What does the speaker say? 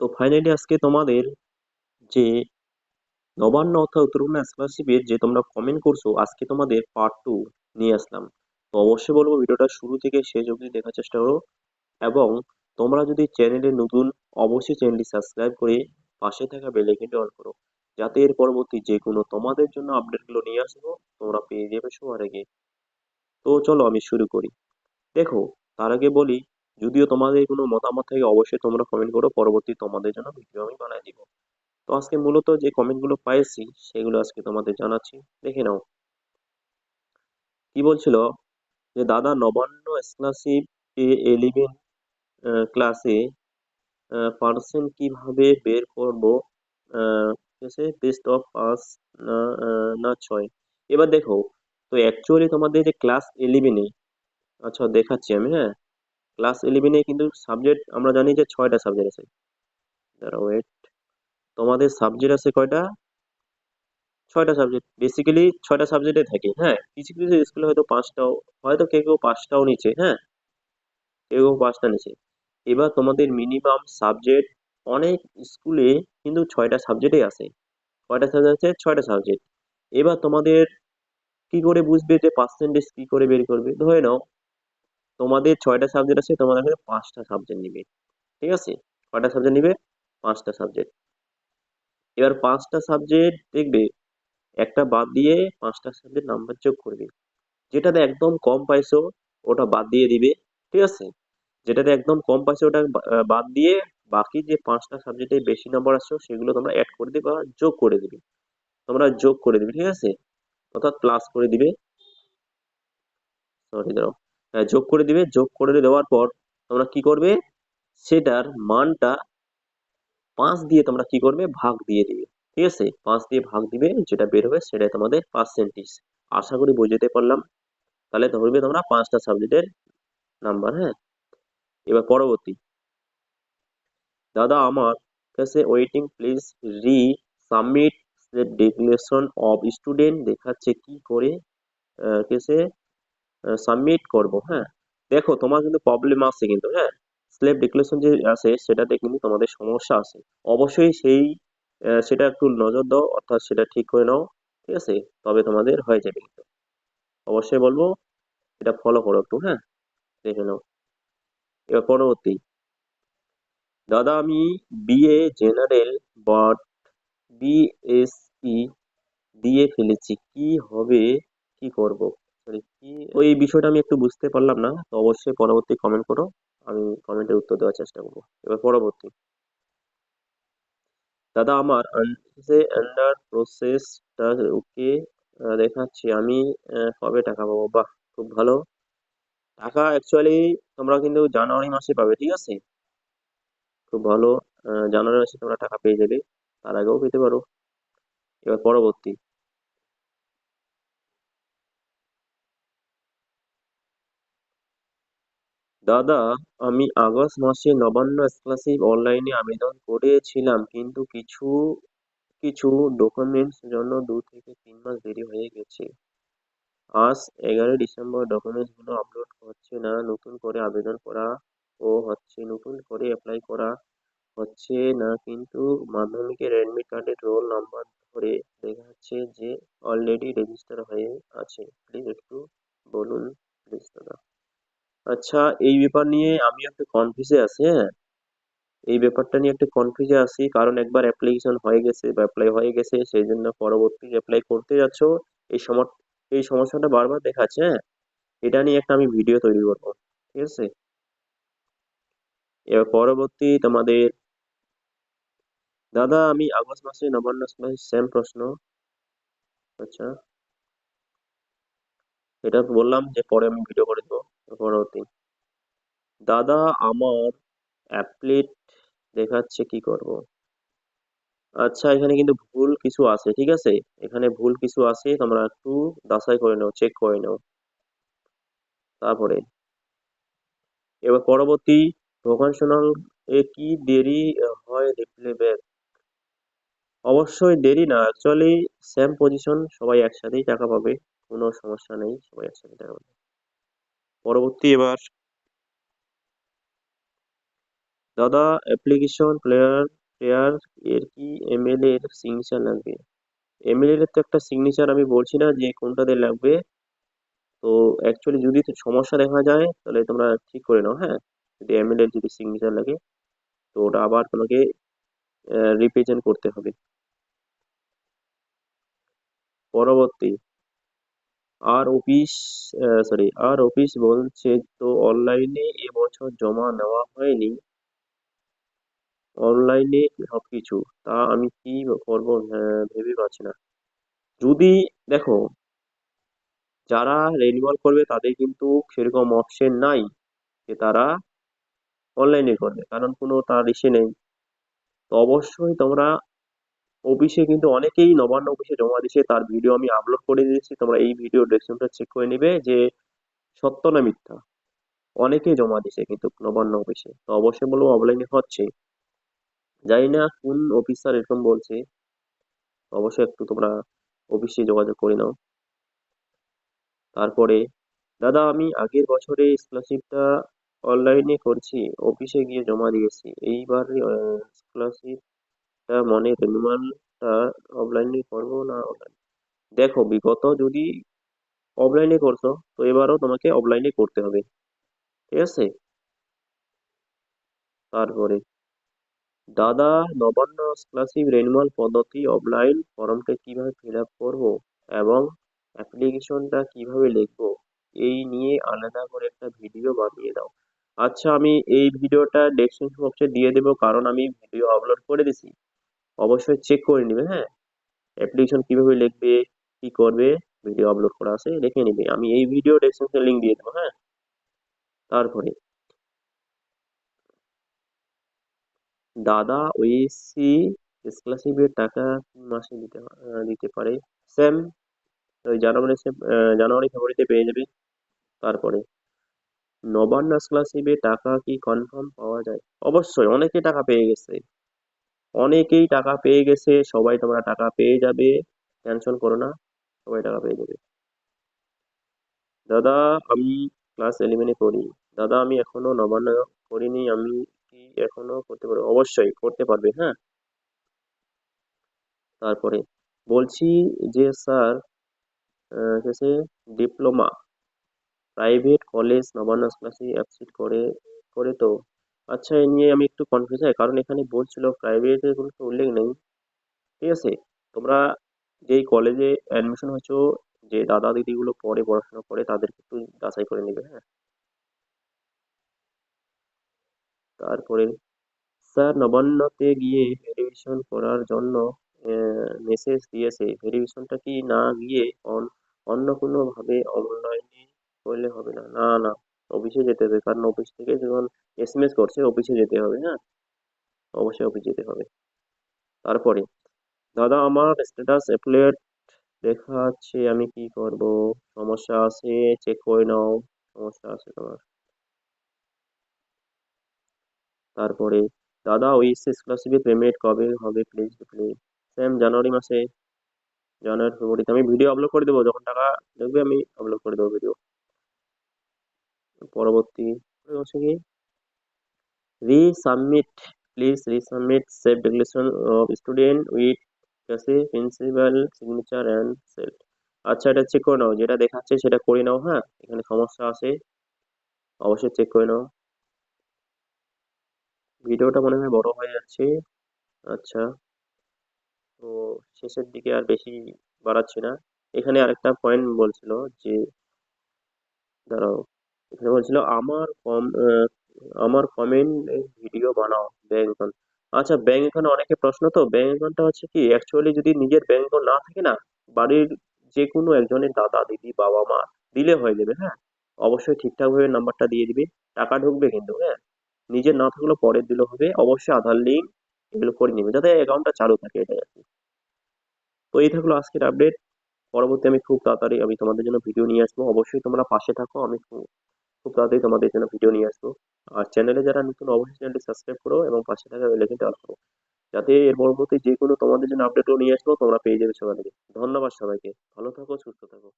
তো ফাইনালি আজকে তোমাদের যে নবান্ন অর্থাৎ উত্তরবঙ্গ স্কলারশিপের যে তোমরা কমেন্ট করছ, আজকে তোমাদের পার্ট টু নিয়ে আসলাম। তো অবশ্যই বলব ভিডিওটা শুরু থেকে শেষ অবধি দেখার চেষ্টা করো এবং তোমরা যদি চ্যানেলে নতুন, অবশ্যই চ্যানেলটি সাবস্ক্রাইব করে পাশে থাকা বেল আইকনটি অন করো। যাতে এর পরবর্তী যে কোনো তোমাদের জন্য আপডেটগুলো নিয়ে আসব, তোমরা পেয়ে যাবে সবার আগে। তো চলো আমি শুরু করি। দেখো, তার আগে বলি যদিও তোমাদের কোনো মতামত থাকে, অবশ্যই তোমরা কমেন্ট করো, পরবর্তী তোমাদের জন্য ভিডিও আমি বানিয়ে দিব। তো আজকে মূলত যে কমেন্টগুলো পাইছি, সেগুলো আজকে তোমাদের জানাচ্ছি। দেখে নাও। কি বলছিল? যে দাদা নবান্ন স্কলারশিপ এলিভেন ক্লাসে পার্সেন্ট কীভাবে বের করব? বেস্ট অফ পাস না না ছয়। এবার দেখো, তো অ্যাকচুয়ালি তোমাদের যে ক্লাস ইলেভেনে আচ্ছা দেখাচ্ছি আমি হ্যাঁ? ক্লাস ইলেভেনে কিন্তু সাবজেক্ট আমরা জানি যে ছয়টা সাবজেক্ট আছে। ওয়েট তোমাদের সাবজেক্ট আছে কয়টা? ছয়টা সাবজেক্ট বেসিক্যালি ছয়টা সাবজেক্টে থাকে হ্যাঁ? কিছু কিছু স্কুলে হয়তো পাঁচটাও, হয়তো কেউ কেউ পাঁচটাও নিচে হ্যাঁ? কেউ কেউ পাঁচটা নিচে এবার তোমাদের মিনিমাম সাবজেক্ট অনেক স্কুলে কিন্তু ছয়টা সাবজেক্টই আছে। কয়টা সাবজেক্ট আছে? ছয়টা সাবজেক্ট এবার তোমাদের কি করে বুঝবে যে পার্সেন্টেজ কি করে বের করবে? ধরে নাও তোমাদের ছয়টা সাবজেক্ট আছে, তোমাদের কাছে পাঁচটা সাবজেক্ট নিবে। ঠিক আছে? কয়টা সাবজেক্ট নিবে? পাঁচটা সাবজেক্ট এবার পাঁচটা সাবজেক্ট দেখবে, একটা বাদ দিয়ে পাঁচটা সাবজেক্ট নাম্বার যোগ করবে। যেটাতে একদম কম পাইছো, ওটা বাদ দিয়ে দিবে। ঠিক আছে? যেটাতে একদম কম পাইছো, ওটা বাদ দিয়ে বাকি যে পাঁচটা সাবজেক্টে বেশি নাম্বার আসছো সেগুলো তোমরা অ্যাড করে দিবে বা যোগ করে দিবে। তোমরা যোগ করে দিবে, ঠিক আছে? অর্থাৎ প্লাস করে দিবে। সরি দাঁড়াও। যোগ করে দিবে। যোগ করে দেওয়ার পর তোমরা কি করবে? সেটার মানটা পাঁচ দিয়ে তোমরা কি করবে? ভাগ দিয়ে দিবে। ঠিক আছে? পাঁচ দিয়ে ভাগ দিবে, যেটা বের হবে সেটাই তোমাদের পার্সেন্টেজ আশা করি বুঝতে পারলাম। তাহলে ধরবে তোমরা পাঁচটা সাবজেক্টের নাম্বার হ্যাঁ? এবার পরবর্তী। দাদা আমার কাছে waiting please resubmit declaration of student দেখাচ্ছে কি করে? কেসে সাবমিট করব হ্যাঁ? দেখো, তোমার কিন্তু প্রবলেম আছে কিন্তু হ্যাঁ? স্লেপ ডিক্লেরেশন যে আছে, সেটাতে কিন্তু তোমাদের সমস্যা আছে। অবশ্যই সেই সেটা একটু নজর দাও, অর্থাৎ সেটা ঠিক করে নাও, ঠিক আছে? তবে তোমাদের হয়ে যাবে কিন্তু। অবশ্যই বলব, এটা ফলো করো একটু হ্যাঁ? দেখে নাও। এবার পরবর্তী। দাদা, আমি বিএ জেনারেল বাট বিএসসি দিয়ে ফেলেছি। কি হবে, কি করব? ওই বিষয়টা আমি একটু বুঝতে পারলাম না, তো অবশ্যই পরবর্তী কমেন্ট করো, আমি কমেন্টের উত্তর দেওয়ার চেষ্টা করব। এবার পরবর্তী। দাদা, আমার আন্ডার প্রসেসটা ওকে দেখাচ্ছি। আমি কবে টাকা পাবো? বাহ, খুব ভালো। টাকা অ্যাকচুয়ালি তোমরা কিন্তু জানুয়ারি মাসে পাবে, ঠিক আছে? খুব ভালো জানুয়ারি মাসে তোমরা টাকা পেয়ে যাবে, তার আগেও পেতে পারো। এবার পরবর্তী। দাদা, আমি আগস্ট মাসে নবান্ন স্কলারশিপ অনলাইনে আবেদন করেছিলাম, কিন্তু কিছু কিছু ডকুমেন্টস জন্য দু থেকে তিন মাস দেরি হয়ে গেছে। আজ এগারোই ডিসেম্বর ডকুমেন্টসগুলো আপলোড হচ্ছে না, নতুন করে আবেদন করা ও হচ্ছে, নতুন করে অ্যাপ্লাই করা হচ্ছে না, কিন্তু মাধ্যমিকের অ্যাডমিট কার্ডের রোল নাম্বার ধরে দেখাচ্ছে যে অলরেডি রেজিস্টার হয়ে আছে। প্লিজ একটু বলুন প্লিজ দাদা। আচ্ছা এই ব্যাপার নিয়ে আমি একটু কনফিউজে আছি হ্যাঁ? এই ব্যাপারটা নিয়ে একটু কনফিউজে আছি, কারণ একবার অ্যাপ্লিকেশন হয়ে গেছে বা অ্যাপ্লাই হয়ে গেছে সেই জন্য পরবর্তী অ্যাপ্লাই করতে যাচ্ছ, এই সম এই সমস্যাটা বারবার দেখাচ্ছে হ্যাঁ? এটা নিয়ে একটা আমি ভিডিও তৈরি করব, ঠিক আছে? এবার পরবর্তী তোমাদের, দাদা, আমি আগস্ট মাসে নবান্ন মাসে সেম প্রশ্ন আচ্ছা? এটা বললাম যে পরে আমি ভিডিও করে দেবো। পরবর্তী দাদা, আমার অ্যাপ্লেট দেখাচ্ছে কি করব? আচ্ছা এখানে কিন্তু ভুল কিছু আছে, ঠিক আছে? এখানে ভুল কিছু আছে, তোমরা একটু যাচাই করে নাও চেক করে নাও। তারপরে, এবার পরবর্তী ভোকেশনাল এ কি দেরি হয় রিপ্লে ব্যাক অবশ্যই দেরি না অ্যাকচুয়ালি সেম পজিশন সবাই একসাথেই টাকা পাবে, কোনো সমস্যা নেই, সবাই একসাথে টাকা পাবে। পরবর্তী এবার দাদা অ্যাপ্লিকেশন প্লেয়ার প্লেয়ার এর কি এমএল এর সিগনেচার লাগবে? এমএল এর তো একটা সিগনেচার আমি বলছি না যে কোনটাতে লাগবে। তো অ্যাকচুয়ালি যদি সমস্যা দেখা যায়, তাহলে তোমরা ঠিক করে নাও হ্যাঁ? যদি এমএল এর যদি সিগনেচার লাগে, তো ওটা আবার তোমাকে রিপ্রেজেন্ট করতে হবে। পরবর্তী। আর অফিস সরি আর অফিস বলছে তো অনলাইনে এবছর জমা নেওয়া হয়নি। অনলাইনে সবকিছু। তা আমি কি করব? ভেবে পাচ্ছি না। যদি, দেখো, যারা রেনুয়াল করবে তাদের কিন্তু সেরকম অপশন নাই যে তারা অনলাইনে করবে। কারণ কোনো তার ইসে নেই। তো অবশ্যই তোমরা অফিসে কিন্তু অনেকেই নবান্ন অফিসে জমা দিয়েছে, তার ভিডিও আমি আপলোড করে দিয়েছি, তোমরা এই ভিডিও ডেসক্রিপশনটা চেক করে নেবে যে সত্য না মিথ্যা? অনেকেই জমা দিয়েছে কিন্তু নবান্ন অফিসে, তো অবশ্যই বলব অফলাইনে হচ্ছে। জানি না কোন অফিসার এরকম বলছে, অবশ্যই একটু তোমরা অফিসে যোগাযোগ করে নাও। তারপরে, দাদা আমি আগের বছরে স্কলারশিপটা অনলাইনে করছি, অফিসে গিয়ে জমা দিয়েছি, এইবার স্কলারশিপটা মনে রেনুয়ালটা অফলাইনে করব না অনলাইন দেখো, বিগত যদি অফলাইনে করছ, তো এবারও তোমাকে অফলাইনে করতে হবে। ঠিক আছে? তারপরে, দাদা নবান্ন স্কলারশিপ রেনুয়াল পদ্ধতি অফলাইন ফর্মটা কীভাবে ফিল আপ করব এবং অ্যাপ্লিকেশনটা কীভাবে লিখব, এই নিয়ে আলাদা করে একটা ভিডিও বানিয়ে দাও আচ্ছা আমি এই ভিডিওটা ডেসক্রিপশন বক্সে দিয়ে দেবো, কারণ আমি ভিডিও আপলোড করে দিছি। অবশ্যই চেক করে নিবে হ্যাঁ? অ্যাপ্লিকেশন কীভাবে লিখবে, কি করবে ভিডিও আপলোড করা আছে, দেখে নিবে। আমি এই ভিডিও ডেসক্রিপশন লিঙ্ক দিয়ে দেবো হ্যাঁ? তারপরে, দাদা ওএসসি স্কলারশিপের টাকা মাসে দিতে দিতে পারে? সেম জানুয়ারি জানুয়ারি, ফেব্রুয়ারিতে পেয়ে যাবে। তারপরে, নবান্ন স্কলারশিপে টাকা কি কনফার্ম পাওয়া যায়? অবশ্যই, অনেকে টাকা পেয়ে গেছে। অনেকেই টাকা পেয়ে গেছে, সবাই তোমরা টাকা পেয়ে যাবে টেনশন করো না, সবাই টাকা পেয়ে যাবে। দাদা, আমি ক্লাস ইলেভেনে পড়ি। দাদা, আমি এখনও নবান্ন করিনি আমি কি এখনও করতে পারব? অবশ্যই করতে পারবে হ্যাঁ? তারপরে বলছি যে, স্যার শেষে ডিপ্লোমা প্রাইভেট কলেজ নবান্ন ক্লাসে অ্যাকসেপ্ট করে করে তো আচ্ছা এই নিয়ে আমি একটু কনফিউজ হয়, কারণ এখানে বলছিল প্রাইভেটের কোনো তো উল্লেখ নেই। ঠিক আছে? তোমরা যেই কলেজে অ্যাডমিশন হয়েছো, যে দাদা দিদিগুলো পড়ে, পড়াশোনা করে, তাদেরকে একটু যাচাই করে নেবে হ্যাঁ? তারপরে, স্যার নবান্নতে গিয়ে ভেরিফিকেশন করার জন্য মেসেজ দিয়েছে। ভেরিফিকেশনটা কি না গিয়ে অন্য কোনোভাবে অনলাইনে করলে হবে না? না না। অফিসে যেতে হবে। কারণ অফিস থেকে যখন এসএমএস করছে অফিসে যেতে হবে হ্যাঁ? অবশ্যই অফিস যেতে হবে। তারপরে, দাদা, আমার স্ট্যাটাস অ্যাপলেট দেখাচ্ছে, আমি কি করব? সমস্যা আছে? চেক করে নাও। সমস্যা আছে তোমার। তারপরে, দাদা ওইএসএস স্কলারশিপের পেমেন্ট কবে হবে? প্লিজ প্লিজ সেম জানুয়ারি মাসে, জানুয়ারি, ফেব্রুয়ারিতে। আমি ভিডিও আপলোড করে দেবো। যখন টাকা দেখবে আমি আপলোড করে দেবো ভিডিও পরবর্তী হচ্ছে কি? Resubmit please resubmit save declaration of student with কাছে প্রিন্সিপাল সিগনেচার অ্যান্ড সেট আচ্ছা এটা চেক করে নাও। যেটা দেখাচ্ছে সেটা করে নাও হ্যাঁ? এখানে সমস্যা আছে। অবশ্যই চেক করে নাও। ভিডিওটা মনে হয় বড় হয়ে যাচ্ছে। আচ্ছা। তো শেষের দিকে আর বেশি বাড়াচ্ছি না। এখানে আরেকটা পয়েন্ট বলছিল যে, দাঁড়াও। এখানে বলছিল, আমার কম আমার কমেন্ট ভিডিও বানাও ব্যাংক অ্যাকাউন্ট আচ্ছা ব্যাংক অ্যাকাউন্ট অনেকে প্রশ্ন তো ব্যাংক অ্যাকাউন্টটা হচ্ছে কি অ্যাকচুয়ালি যদি নিজের ব্যাংক অ্যাকাউন্ট না থাকে না, বাড়ির যে কোনো একজনের দাদা, দিদি, বাবা, মা দিলে হয়ে যাবে হ্যাঁ? অবশ্যই ঠিকঠাকভাবে নাম্বারটা দিয়ে দিবে, টাকা ঢুকবে কিন্তু হ্যাঁ? নিজের না থাকলেও পরে দিলে হবে, অবশ্যই আধার লিঙ্ক এগুলো করে নেবে, যাতে অ্যাকাউন্টটা চালু থাকে, এটাই আর কি। তো এই থাকল আজকের আপডেট পরবর্তী আমি খুব তাড়াতাড়ি আমি তোমাদের জন্য ভিডিও নিয়ে আসব, অবশ্যই তোমরা পাশে থাকো, আমি খুব তাড়াতাড়ি তোমাদের জন্য ভিডিও নিয়ে আসব। আর চ্যানেলে যারা নতুন, অবশ্যই চ্যানেলটি সাবস্ক্রাইব করো এবং পাশে থাকা বেল অল করো। যাতে এর পরবর্তী যে কোনো তোমাদের জন্য আপডেটও নিয়ে আসব, তোমরা পেয়ে যাবে সবার ধন্যবাদ সবাইকে। ভালো থাকো, সুস্থ থাকো।